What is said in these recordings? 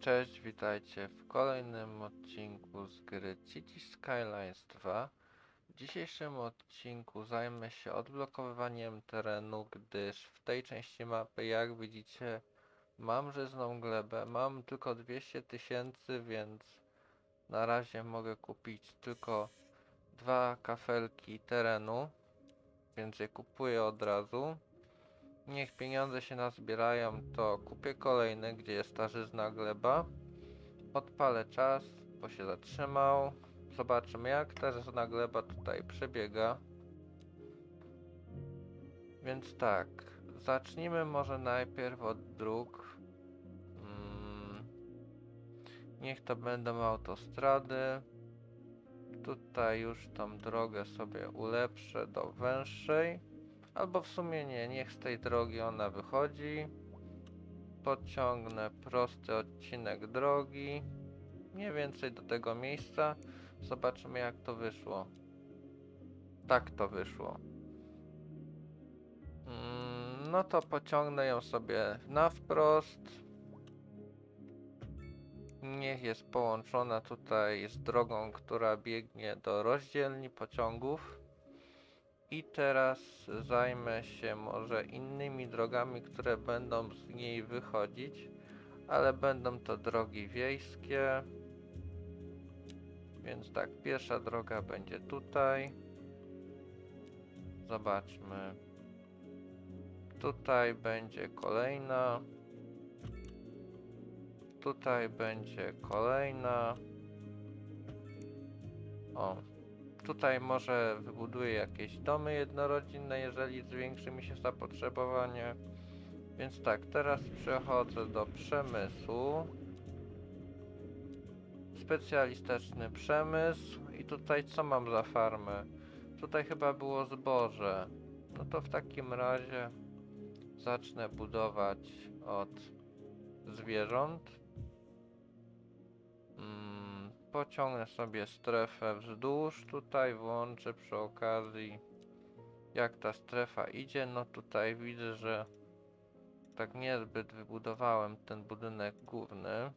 Cześć, witajcie w kolejnym odcinku z gry Cities Skylines 2. W dzisiejszym odcinku zajmę się odblokowywaniem terenu, gdyż w tej części mapy, jak widzicie, mam żyzną glebę. Mam tylko 200 tysięcy, więc na razie mogę kupić tylko dwa kafelki terenu, więc je kupuję od razu. Niech pieniądze się nazbierają, to kupię kolejny, gdzie jest ta żyzna gleba. Odpalę czas, bo się zatrzymał. Zobaczymy jak ta żyzna gleba tutaj przebiega. Więc tak, zacznijmy może najpierw od dróg. Mm, niech to będą autostrady. Tutaj już tą drogę sobie ulepszę do węższej. Albo w sumie nie, niech z tej drogi ona wychodzi. Podciągnę prosty odcinek drogi. Mniej więcej do tego miejsca. Zobaczymy jak to wyszło. Tak to wyszło. Mm, No to pociągnę ją sobie na wprost. Niech jest połączona tutaj z drogą, która biegnie do rozdzielni pociągów. I teraz zajmę się może innymi drogami, które będą z niej wychodzić, ale będą to drogi wiejskie. Więc tak, pierwsza droga będzie tutaj. Zobaczmy. Tutaj będzie kolejna. Tutaj będzie kolejna. O, Tutaj może wybuduję jakieś domy jednorodzinne, jeżeli zwiększy mi się zapotrzebowanie. Więc tak, teraz przechodzę do przemysłu. Specjalistyczny przemysł. I tutaj co mam za farmę? Tutaj chyba było zboże. No to w takim razie zacznę budować od zwierząt. Pociągnę sobie strefę wzdłuż, tutaj włączę przy okazji jak ta strefa idzie, no tutaj widzę, że tak niezbyt wybudowałem ten budynek główny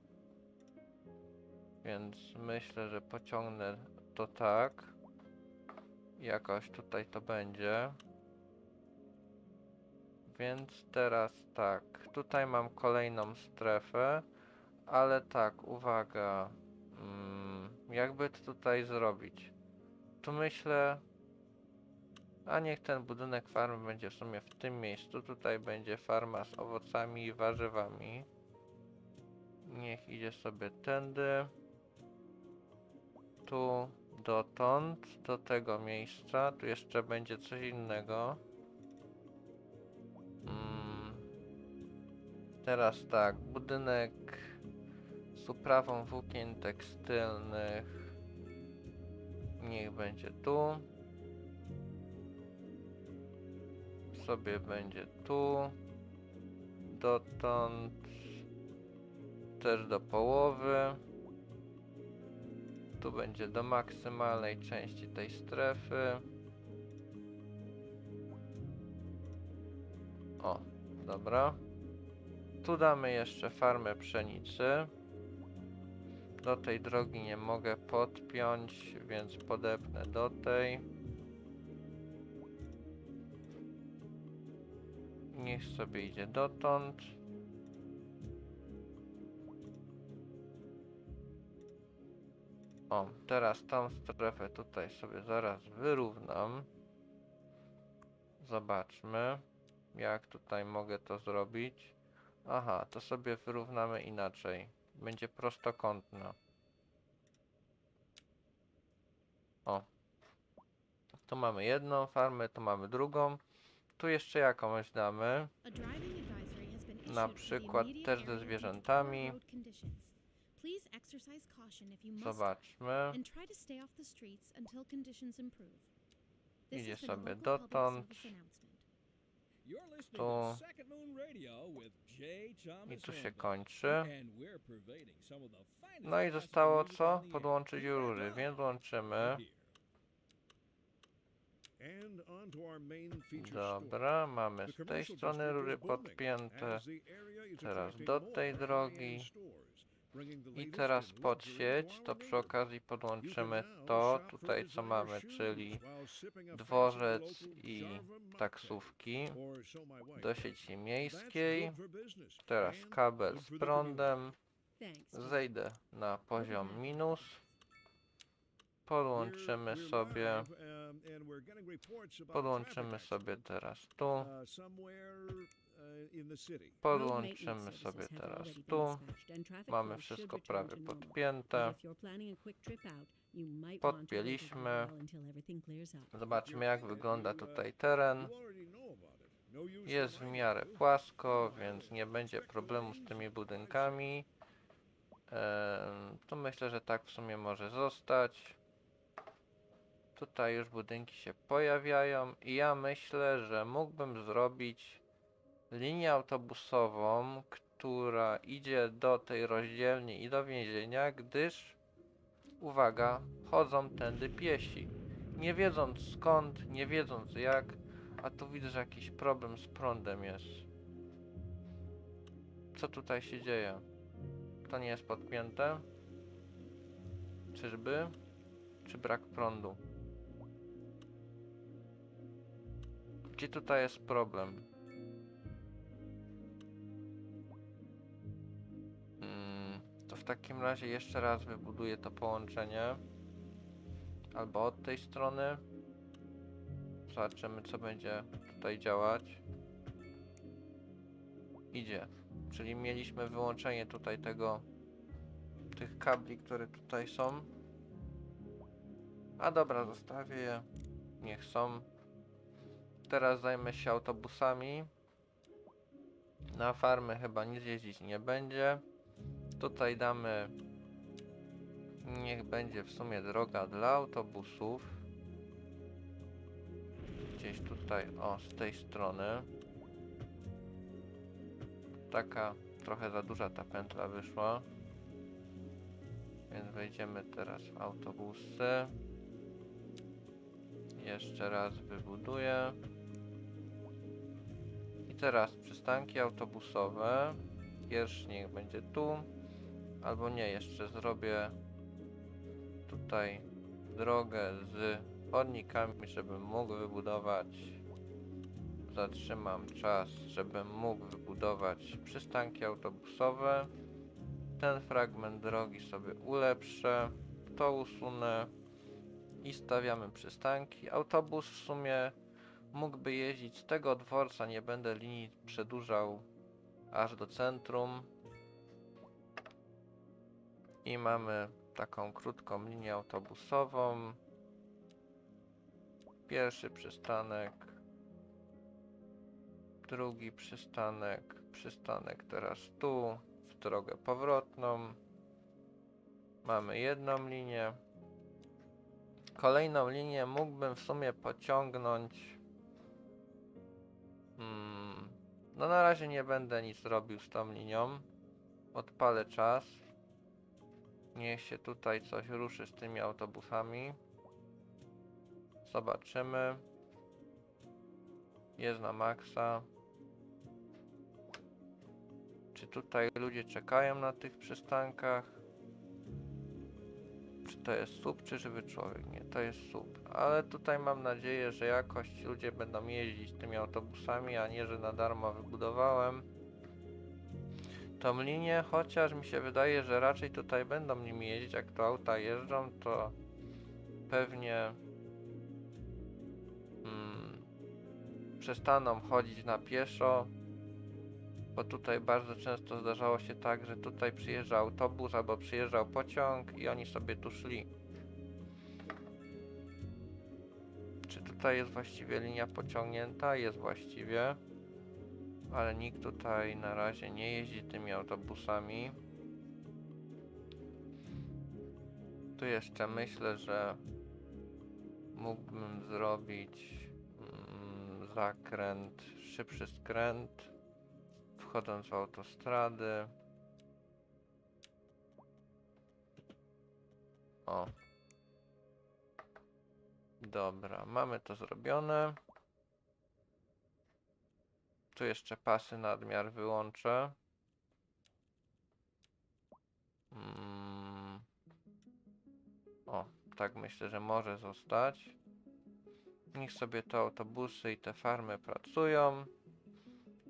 więc myślę, że pociągnę to tak. Jakoś tutaj to będzie. Więc teraz tak, tutaj mam kolejną strefę ale tak, uwaga jakby to tutaj zrobić? Tu myślę... A niech ten budynek farmy będzie w sumie w tym miejscu. Tutaj będzie farma z owocami i warzywami. Niech idzie sobie tędy. Tu dotąd, do tego miejsca. Tu jeszcze będzie coś innego. Mm. Teraz tak, budynek z uprawą włókien tekstylnych. Niech będzie tu. Sobie będzie tu. Dotąd. Też do połowy. Tu będzie do maksymalnej części tej strefy. O, dobra. Tu damy jeszcze farmę pszenicy. Do tej drogi nie mogę podpiąć, więc podepnę do tej. Niech sobie idzie dotąd. O, teraz tą strefę tutaj sobie zaraz wyrównam. Zobaczmy, jak tutaj mogę to zrobić. Aha, to sobie wyrównamy inaczej będzie prostokątna. O. Tu mamy jedną farmę, tu mamy drugą. Tu jeszcze jakąś damy. Na przykład też ze zwierzętami. Zobaczmy. Idzie sobie dotąd. Tu. I tu się kończy. No i zostało co? Podłączyć rury, więc łączymy. Dobra, mamy z tej strony rury podpięte. Teraz do tej drogi. I teraz pod sieć, to przy okazji podłączymy to tutaj co mamy, czyli dworzec i taksówki do sieci miejskiej. Teraz kabel z prądem. Zejdę na poziom minus. Podłączymy sobie, podłączymy sobie teraz tu. Podłączymy sobie teraz tu. Mamy wszystko prawie podpięte. Podpięliśmy. Zobaczmy jak wygląda tutaj teren. Jest w miarę płasko, więc nie będzie problemu z tymi budynkami. To myślę, że tak w sumie może zostać. Tutaj już budynki się pojawiają i ja myślę, że mógłbym zrobić linię autobusową, która idzie do tej rozdzielni i do więzienia, gdyż uwaga, chodzą tędy piesi. Nie wiedząc skąd, nie wiedząc jak, a tu widzę, że jakiś problem z prądem jest. Co tutaj się dzieje? To nie jest podpięte? Czyżby? Czy brak prądu? Gdzie tutaj jest problem? W takim razie jeszcze raz wybuduję to połączenie. Albo od tej strony. Zobaczymy co będzie tutaj działać. Idzie. Czyli mieliśmy wyłączenie tutaj tego tych kabli, które tutaj są. A dobra, zostawię je. Niech są. Teraz zajmę się autobusami. Na farmy chyba nic jeździć nie będzie. Tutaj damy. Niech będzie w sumie droga dla autobusów. Gdzieś tutaj, o, z tej strony. Taka trochę za duża ta pętla wyszła. Więc wejdziemy teraz w autobusy. Jeszcze raz wybuduję. I teraz przystanki autobusowe. Pierwszy niech będzie tu. Albo nie, jeszcze zrobię tutaj drogę z chodnikami, żebym mógł wybudować. Zatrzymam czas, żebym mógł wybudować przystanki autobusowe. Ten fragment drogi sobie ulepszę, to usunę i stawiamy przystanki. Autobus w sumie mógłby jeździć z tego dworca, nie będę linii przedłużał aż do centrum. I mamy taką krótką linię autobusową. Pierwszy przystanek, drugi przystanek, przystanek teraz tu, w drogę powrotną. Mamy jedną linię. Kolejną linię mógłbym w sumie pociągnąć. Hmm. No na razie nie będę nic robił z tą linią. Odpalę czas. Niech się tutaj coś ruszy z tymi autobusami. Zobaczymy. Jest na maksa. Czy tutaj ludzie czekają na tych przystankach? To jest słup, czy żywy człowiek? Nie, to jest słup. Ale tutaj mam nadzieję, że jakoś ludzie będą jeździć tymi autobusami, a nie, że na darmo wybudowałem tą linię, chociaż mi się wydaje, że raczej tutaj będą nimi jeździć, jak to auta jeżdżą, to pewnie mm, przestaną chodzić na pieszo, bo tutaj bardzo często zdarzało się tak, że tutaj przyjeżdżał autobus albo przyjeżdżał pociąg i oni sobie tu szli. Czy tutaj jest właściwie linia pociągnięta? Jest właściwie. Ale nikt tutaj na razie nie jeździ tymi autobusami. Tu jeszcze myślę, że mógłbym zrobić mm, zakręt, szybszy skręt, wchodząc w autostrady. O. Dobra, mamy to zrobione. Tu jeszcze pasy nadmiar wyłączę. Mm. O, tak myślę, że może zostać. Niech sobie te autobusy i te farmy pracują.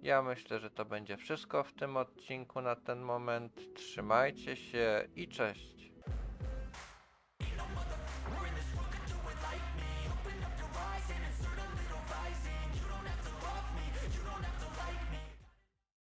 Ja myślę, że to będzie wszystko w tym odcinku na ten moment. Trzymajcie się i cześć.